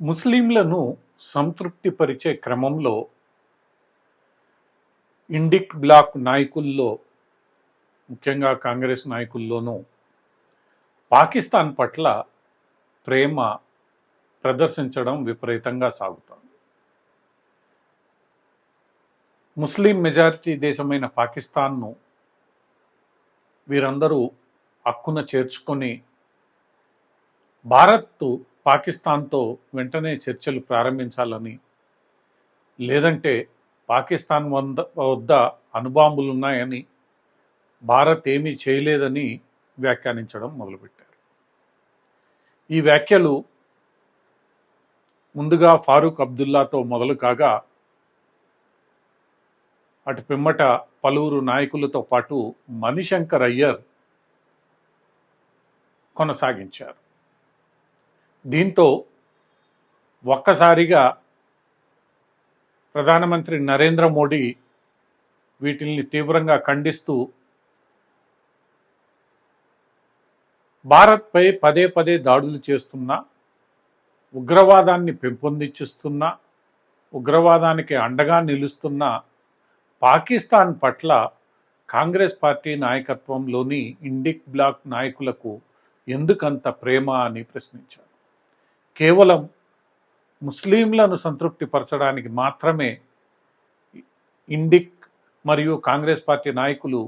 ముస్లింలను సంతృప్తిపరిచే క్రమంలో ఇండిక్ బ్లాక్ నాయకుల్లో ముఖ్యంగా కాంగ్రెస్ నాయకుల్లోనూ పాకిస్తాన్ పట్ల ప్రేమ ప్రదర్శించడం విపరీతంగా సాగుతోంది. ముస్లిం మెజారిటీ దేశమైన పాకిస్తాన్ను వీరందరూ హక్కున చేర్చుకొని భారత్ పాకిస్తాన్తో వెంటనే చర్చలు ప్రారంభించాలని లేదంటే పాకిస్తాన్ వంద వద్ద అణుబాంబులు ఉన్నాయని భారత్ ఏమీ చేయలేదని వ్యాఖ్యానించడం మొదలుపెట్టారు. ఈ వ్యాఖ్యలు ముందుగా ఫారూక్ అబ్దుల్లాతో మొదలు కాగా అటు పిమ్మట పలువురు నాయకులతో పాటు మణిశంకర్ అయ్యర్ కొనసాగించారు. దీంతో ఒక్కసారిగా ప్రధానమంత్రి నరేంద్ర మోడీ వీటిల్ని తీవ్రంగా ఖండిస్తూ భారత్పై పదే పదే దాడులు చేస్తున్నా ఉగ్రవాదాన్ని పెంపొందించుస్తున్న ఉగ్రవాదానికి అండగా నిలుస్తున్న పాకిస్తాన్ పట్ల కాంగ్రెస్ పార్టీ నాయకత్వంలోని ఇండిక్ బ్లాక్ నాయకులకు ఎందుకంత ప్రేమ అని ప్రశ్నించారు? కేవలం ముస్లింలను సంతృప్తిపరచడానికి మాత్రమే ఇండిక్ మరియు కాంగ్రెస్ పార్టీ నాయకులు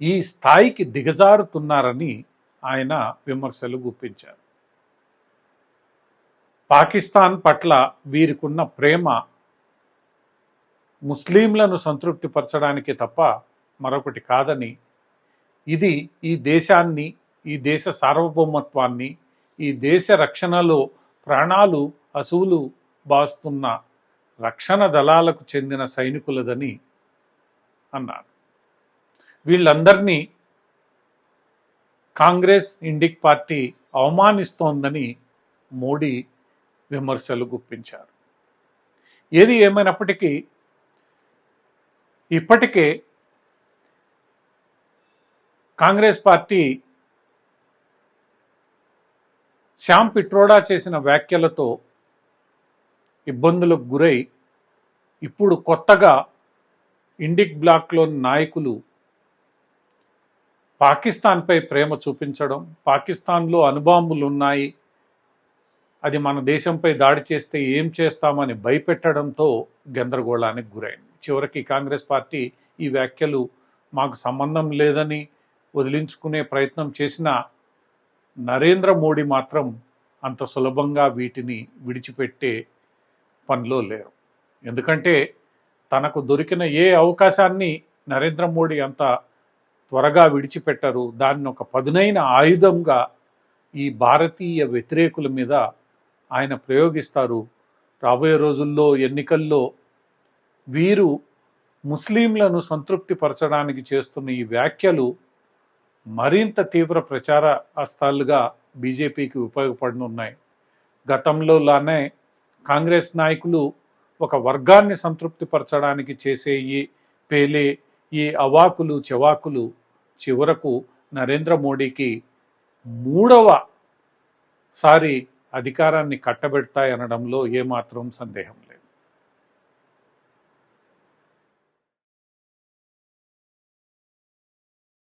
ఈ స్థాయికి దిగజారుతున్నారని ఆయన విమర్శలు గుప్పించారు. పాకిస్తాన్ పట్ల వీరికున్న ప్రేమ ముస్లింలను సంతృప్తిపరచడానికి తప్ప మరొకటి కాదని ఇది ఈ దేశాన్ని ఈ దేశ సార్వభౌమత్వాన్ని ఈ దేశ రక్షణలో ప్రాణాలు అసువులు బాస్తున్న రక్షణ దళాలకు చెందిన సైనికులదని అన్నారు. వీళ్ళందరినీ కాంగ్రెస్ ఇండిక్ పార్టీ అవమానిస్తోందని మోడీ విమర్శలు గుప్పించారు. ఏది ఏమైనప్పటికీ ఇప్పటికే కాంగ్రెస్ పార్టీ శ్యామ్ పిట్రోడా చేసిన వ్యాఖ్యలతో ఇబ్బందులకు గురై ఇప్పుడు కొత్తగా ఇండిక్ బ్లాక్లోని నాయకులు పాకిస్తాన్పై ప్రేమ చూపించడం పాకిస్తాన్లో అనుబాంబులు ఉన్నాయి అది మన దేశంపై దాడి చేస్తే ఏం చేస్తామని భయపెట్టడంతో గందరగోళానికి గురైంది. చివరికి కాంగ్రెస్ పార్టీ ఈ వ్యాఖ్యలు మాకు సంబంధం లేదని వదిలించుకునే ప్రయత్నం చేసిన నరేంద్ర మోడీ మాత్రం అంత సులభంగా వీటిని విడిచిపెట్టే పనిలో లేరు. ఎందుకంటే తనకు దొరికిన ఏ అవకాశాన్ని నరేంద్ర మోడీ అంత త్వరగా విడిచిపెట్టరు. దాన్ని ఒక పదునైన ఆయుధంగా ఈ భారతీయ వ్యతిరేకుల మీద ఆయన ప్రయోగిస్తారు. రాబోయే రోజుల్లో ఎన్నికల్లో వీరు ముస్లింలను సంతృప్తిపరచడానికి చేస్తున్న ఈ వ్యాఖ్యలు మరింత తీవ్ర ప్రచార అస్తాలుగా బీజేపీకి ఉపయోగపడనున్నాయి. గతంలోలానే కాంగ్రెస్ నాయకులు ఒక వర్గాన్ని సంతృప్తిపరచడానికి చేసే ఈ పేలే ఈ అవాకులు చెవాకులు చివరకు నరేంద్ర మోడీకి మూడవ సారి అధికారాన్ని కట్టబెడతాయనడంలో ఏమాత్రం సందేహం